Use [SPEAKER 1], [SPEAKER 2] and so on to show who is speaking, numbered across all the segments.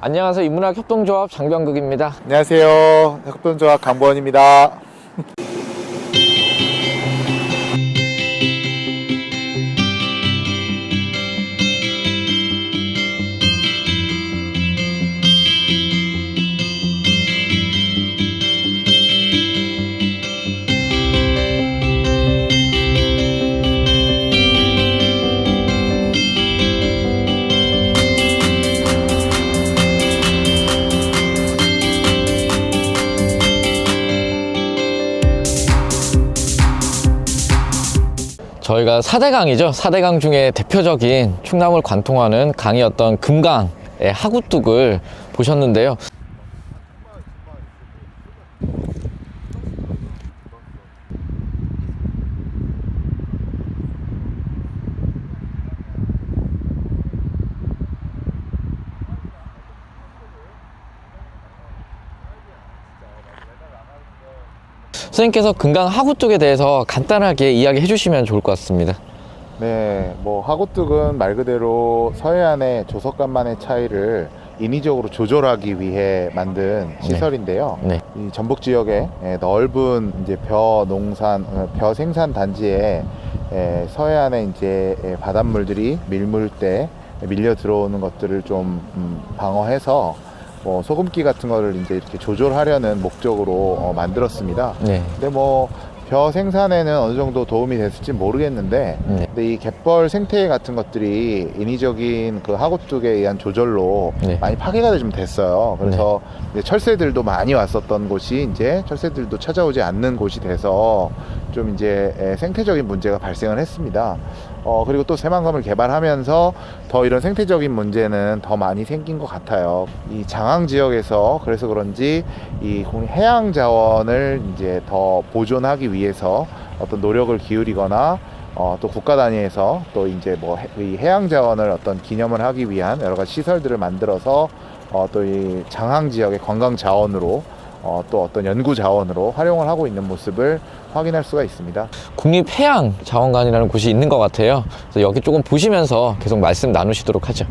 [SPEAKER 1] 안녕하세요. 인문학 협동조합 장병극입니다.
[SPEAKER 2] 안녕하세요. 협동조합 강보원입니다.
[SPEAKER 1] 저희가 4대강이죠. 4대강 중에 대표적인 충남을 관통하는 강이었던 금강의 하구뚝을 보셨는데요. 선생님께서 금강 하구 뚝에 대해서 간단하게 이야기해 주시면 좋을 것 같습니다.
[SPEAKER 2] 네, 뭐 하구뚝은 말 그대로 서해안의 조석 간만의 차이를 인위적으로 조절하기 위해 만든 시설인데요.
[SPEAKER 1] 네.
[SPEAKER 2] 이 전북 지역의 예, 넓은 이제 벼 농산, 어, 벼 생산 단지에 예, 서해안에 이제 예, 바닷물들이 밀물 때 밀려 들어오는 것들을 좀 음, 방어해서 뭐 소금기 같은 거를 이제 이렇게 조절하려는 목적으로 어, 만들었습니다.
[SPEAKER 1] 네.
[SPEAKER 2] 근데 뭐 벼 생산에는 어느 정도 도움이 됐을지 모르겠는데
[SPEAKER 1] 네.
[SPEAKER 2] 근데 이 갯벌 생태 같은 것들이 인위적인 그 하구뚝에 의한 조절로
[SPEAKER 1] 네.
[SPEAKER 2] 많이 파괴가 좀 됐어요. 그래서 이제 철새들도 많이 왔었던 곳이 이제 철새들도 찾아오지 않는 곳이 돼서 좀 이제 에, 생태적인 문제가 발생을 했습니다. 어, 그리고 또 새만금을 개발하면서 더 이런 생태적인 문제는 더 많이 생긴 것 같아요. 이 장항 지역에서 그래서 그런지 이 공- 해양 자원을 이제 더 보존하기 위해서 어떤 노력을 기울이거나 어, 또 국가 단위에서 또 이제 뭐 이 해양 자원을 어떤 기념을 하기 위한 여러 가지 시설들을 만들어서 어, 또 이 장항 지역의 관광 자원으로 어, 또 어떤 연구 자원으로 활용을 하고 있는 모습을 확인할 수가 있습니다.
[SPEAKER 1] 국립해양 자원관이라는 곳이 있는 것 같아요. 그래서 여기 조금 보시면서 계속 말씀 나누시도록 하죠.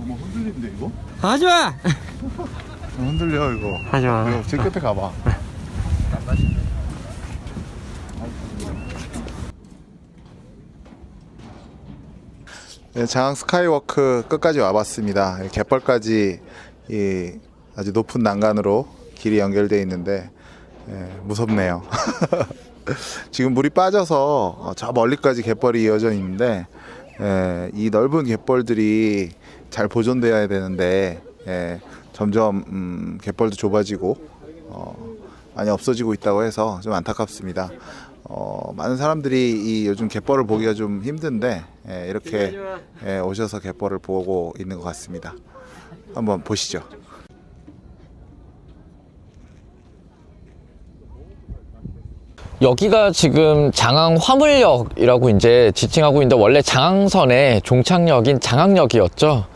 [SPEAKER 2] 어머 흔들린데 이거?
[SPEAKER 3] 하지마!
[SPEAKER 2] 흔들려 이거.
[SPEAKER 3] 하지마.
[SPEAKER 2] 이거 제 끝에 가봐. 네, 장항 스카이워크 끝까지 와봤습니다. 갯벌까지 이 아주 높은 난간으로 길이 연결되어 있는데 예, 무섭네요. 지금 물이 빠져서 어, 저 멀리까지 갯벌이 이어져 있는데 예, 이 넓은 갯벌들이 잘 보존돼야 되는데 예, 점점 음, 갯벌도 좁아지고 어, 많이 없어지고 있다고 해서 좀 안타깝습니다. 어, 많은 사람들이 이 요즘 갯벌을 보기가 좀 힘든데 예, 이렇게 예, 오셔서 갯벌을 보고 있는 것 같습니다. 한번 보시죠.
[SPEAKER 1] 여기가 지금 장항 화물역이라고 이제 지칭하고 있는데 원래 장항선의 종착역인 장항역이었죠.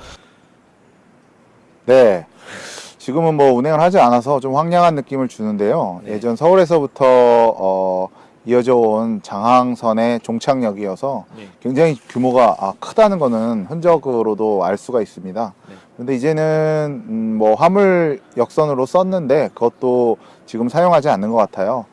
[SPEAKER 2] 네. 지금은 뭐 운행을 하지 않아서 좀 황량한 느낌을 주는데요. 예전 서울에서부터 어, 이어져 온 장항선의 종착역이어서 굉장히 규모가 아, 크다는 거는 흔적으로도 알 수가 있습니다. 근데 이제는 음, 뭐 화물 역선으로 썼는데 그것도 지금 사용하지 않는 것 같아요.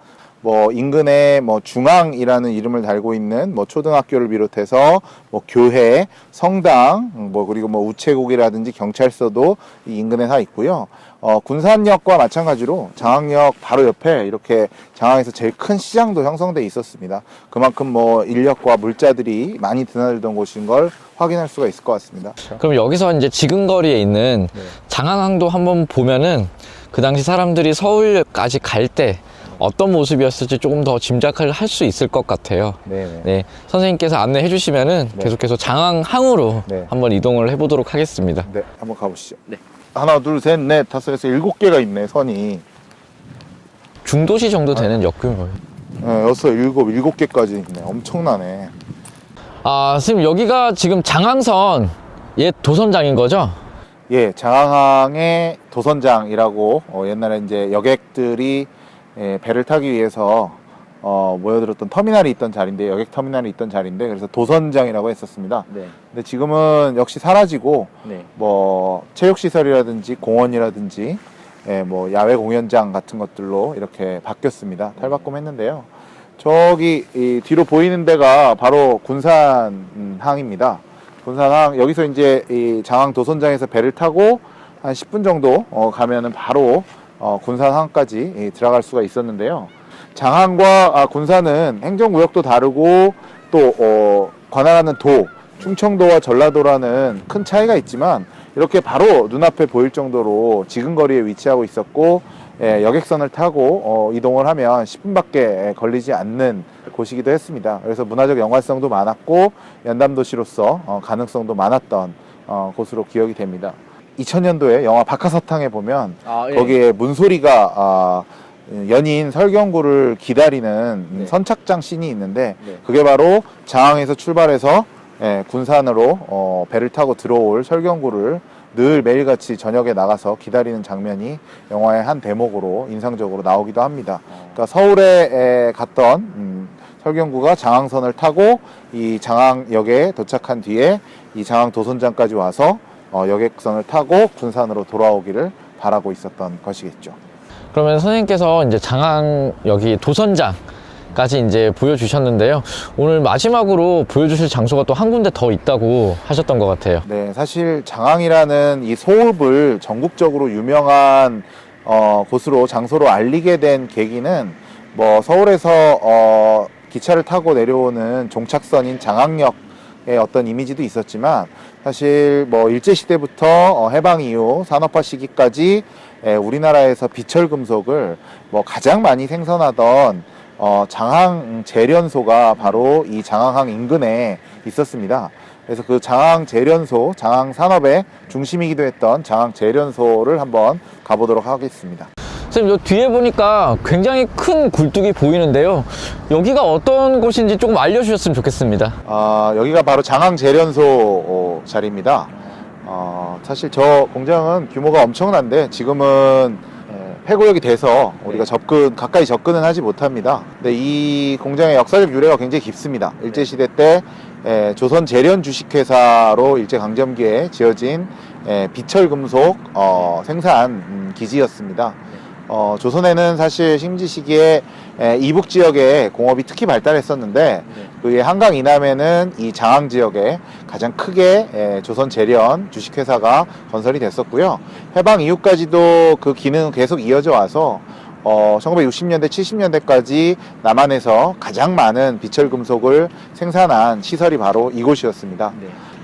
[SPEAKER 2] 뭐 인근에 뭐 중앙이라는 이름을 달고 있는 뭐 초등학교를 비롯해서 뭐 교회, 성당, 뭐 그리고 뭐 우체국이라든지 경찰서도 이 인근에 다 있고요. 어, 군산역과 마찬가지로 장항역 바로 옆에 이렇게 장항에서 제일 큰 시장도 형성돼 있었습니다. 그만큼 뭐 인력과 물자들이 많이 드나들던 곳인 걸 확인할 수가 있을 것 같습니다.
[SPEAKER 1] 그럼 여기서 이제 지근거리에 있는
[SPEAKER 2] 네.
[SPEAKER 1] 장항항도 한번 보면은 그 당시 사람들이 서울까지 갈 때 어떤 모습이었을지 조금 더 짐작을 할 수 있을 것 같아요.
[SPEAKER 2] 네네.
[SPEAKER 1] 네, 선생님께서 안내해 주시면은
[SPEAKER 2] 네.
[SPEAKER 1] 계속해서 장항항으로
[SPEAKER 2] 네.
[SPEAKER 1] 한번 이동을 해보도록 하겠습니다.
[SPEAKER 2] 네, 한번 가보시죠.
[SPEAKER 1] 네.
[SPEAKER 2] 하나, 둘, 셋, 넷, 다섯, 여섯, 일곱 개가 있네, 선이.
[SPEAKER 1] 중도시 정도 되는 역 규모예요.
[SPEAKER 2] 네, 여섯, 일곱, 일곱 개까지 있네. 엄청나네.
[SPEAKER 1] 아, 선생님 여기가 지금 장항선 옛 도선장인 거죠?
[SPEAKER 2] 예, 장항항의 도선장이라고 어, 옛날에 이제 여객들이 예, 배를 타기 위해서 어, 모여들었던 터미널이 있던 자리인데 여객 터미널이 있던 자리인데 그래서 도선장이라고 했었습니다.
[SPEAKER 1] 네.
[SPEAKER 2] 근데 지금은 역시 사라지고
[SPEAKER 1] 네.
[SPEAKER 2] 뭐 체육 시설이라든지 공원이라든지 예, 뭐 야외 공연장 같은 것들로 이렇게 바뀌었습니다. 탈바꿈했는데요. 저기 이 뒤로 보이는 데가 바로 군산항입니다. 군산항 여기서 이제 이 장항 도선장에서 배를 타고 한 10분 정도 어, 가면은 바로 어, 군산 항까지 이, 들어갈 수가 있었는데요. 장항과 아, 군산은 행정구역도 다르고 또 어, 관할하는 도 충청도와 전라도라는 큰 차이가 있지만 이렇게 바로 눈앞에 보일 정도로 지근 거리에 위치하고 있었고 예, 여객선을 타고 어, 이동을 하면 10분밖에 걸리지 않는 곳이기도 했습니다. 그래서 문화적 연관성도 많았고 연담 도시로서 어, 가능성도 많았던 어, 곳으로 기억이 됩니다. 2000년도에 영화 박하사탕에 보면
[SPEAKER 1] 아,
[SPEAKER 2] 거기에 문소리가 아, 연인 설경구를 기다리는 음,
[SPEAKER 1] 네.
[SPEAKER 2] 선착장 씬이 있는데
[SPEAKER 1] 네.
[SPEAKER 2] 그게 바로 장항에서 출발해서 예, 군산으로 어, 배를 타고 들어올 설경구를 늘 매일같이 저녁에 나가서 기다리는 장면이 영화의 한 대목으로 인상적으로 나오기도 합니다. 그러니까 서울에 에, 갔던 음, 설경구가 장항선을 타고 이 장항역에 도착한 뒤에 이 장항 도선장까지 와서 어, 여객선을 타고 군산으로 돌아오기를 바라고 있었던 것이겠죠.
[SPEAKER 1] 그러면 선생님께서 이제 장항 여기 도선장 까지 이제 보여주셨는데요. 오늘 마지막으로 보여주실 장소가 또 한 군데 더 있다고 하셨던 것 같아요.
[SPEAKER 2] 네, 사실 장항이라는 이 소읍을 전국적으로 유명한 어, 곳으로 장소로 알리게 된 계기는 뭐 서울에서 어, 기차를 타고 내려오는 종착선인 장항역 의 어떤 이미지도 있었지만 사실 뭐 일제 시대부터 어, 해방 이후 산업화 시기까지 에, 우리나라에서 비철 금속을 뭐 가장 많이 생산하던 어, 장항 재련소가 바로 이 장항항 인근에 있었습니다. 그래서 그 장항 재련소, 장항 산업의 중심이기도 했던 장항 재련소를 한번 가보도록 하겠습니다.
[SPEAKER 1] 선생님, 요 뒤에 보니까 굉장히 큰 굴뚝이 보이는데요. 여기가 어떤 곳인지 조금 알려주셨으면 좋겠습니다.
[SPEAKER 2] 아, 여기가 바로 장항 재련소 어, 자리입니다. 어, 사실 저 공장은 규모가 엄청난데 지금은 예, 폐구역이 돼서 우리가 접근 가까이 접근은 하지 못합니다. 근데 이 공장의 역사적 유래가 굉장히 깊습니다. 일제 시대 때 예, 조선 재련 주식회사로 일제 강점기에 지어진 예, 비철 금속 어, 생산 음, 기지였습니다. 어, 조선에는 사실 심지 시기에 에, 이북 지역에 공업이 특히 발달했었는데 그의 한강 이남에는 이 장항 지역에 가장 크게 에, 조선 재련 주식회사가 건설이 됐었고요. 해방 이후까지도 그 기능은 계속 이어져 와서 어, 1960년대, 70년대까지 남한에서 가장 많은 비철 금속을 생산한 시설이 바로 이곳이었습니다.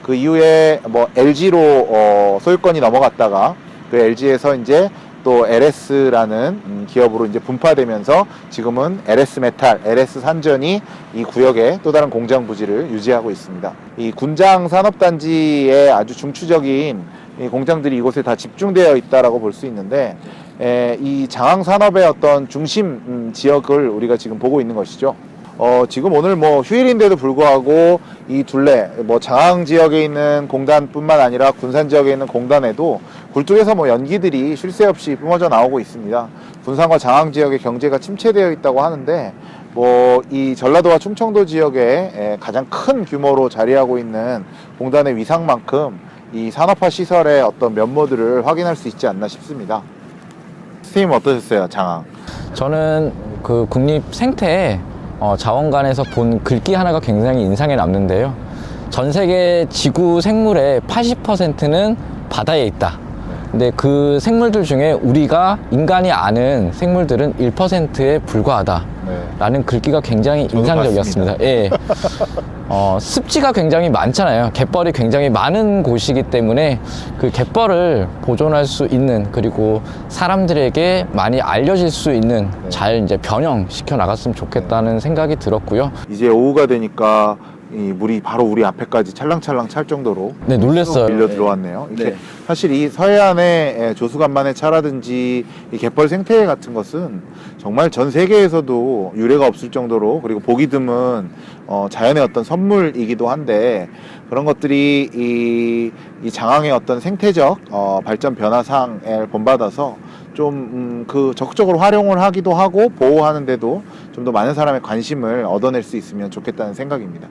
[SPEAKER 2] 그 이후에 뭐 LG로 어, 소유권이 넘어갔다가 그 LG에서 이제 또 LS라는 음, 기업으로 이제 분파되면서 지금은 LS 메탈, LS 산전이 이 구역에 또 다른 공장 부지를 유지하고 있습니다. 이 군장 산업단지의 아주 중추적인 이 공장들이 이곳에 다 집중되어 있다라고 볼 수 있는데 에, 이 장항 산업의 어떤 중심 음, 지역을 우리가 지금 보고 있는 것이죠. 어, 지금 오늘 뭐 휴일인데도 불구하고 이 둘레, 뭐 장항 지역에 있는 공단뿐만 아니라 군산 지역에 있는 공단에도 굴뚝에서 뭐 연기들이 쉴 새 없이 뿜어져 나오고 있습니다. 군산과 장항 지역의 경제가 침체되어 있다고 하는데 뭐 이 전라도와 충청도 지역에 에, 가장 큰 규모로 자리하고 있는 공단의 위상만큼 이 산업화 시설의 어떤 면모들을 확인할 수 있지 않나 싶습니다. 스팀 어떠셨어요, 장항?
[SPEAKER 1] 저는 그 국립 생태 어, 자원관에서 본 글귀 하나가 굉장히 인상에 남는데요. 전 세계 지구 생물의 80%는 바다에 있다. 근데 그 생물들 중에 우리가 인간이 아는 생물들은 1%에 불과하다.
[SPEAKER 2] 네.
[SPEAKER 1] 라는 글귀가 굉장히 인상적이었습니다. 예. 어, 습지가 굉장히 많잖아요. 갯벌이 굉장히 많은 곳이기 때문에 그 갯벌을 보존할 수 있는 그리고 사람들에게 많이 알려질 수 있는
[SPEAKER 2] 네.
[SPEAKER 1] 잘 이제 변형시켜 나갔으면 좋겠다는 생각이 들었고요.
[SPEAKER 2] 이제 오후가 되니까 이 물이 바로 우리 앞에까지 찰랑찰랑 찰 정도로
[SPEAKER 1] 네, 놀랬어요.
[SPEAKER 2] 밀려
[SPEAKER 1] 네.
[SPEAKER 2] 들어왔네요. 이렇게
[SPEAKER 1] 네.
[SPEAKER 2] 사실 이 서해안의 조수간만의 차라든지 이 갯벌 생태 같은 것은 정말 전 세계에서도 유례가 없을 정도로 그리고 보기 드문 어, 자연의 어떤 선물이기도 한데 그런 것들이 이, 이 장항의 어떤 생태적 어, 발전 변화상을 본받아서 좀그 적극적으로 활용을 하기도 하고 보호하는데도 좀 더 많은 사람의 관심을 얻어낼 수 있으면 좋겠다는 생각입니다.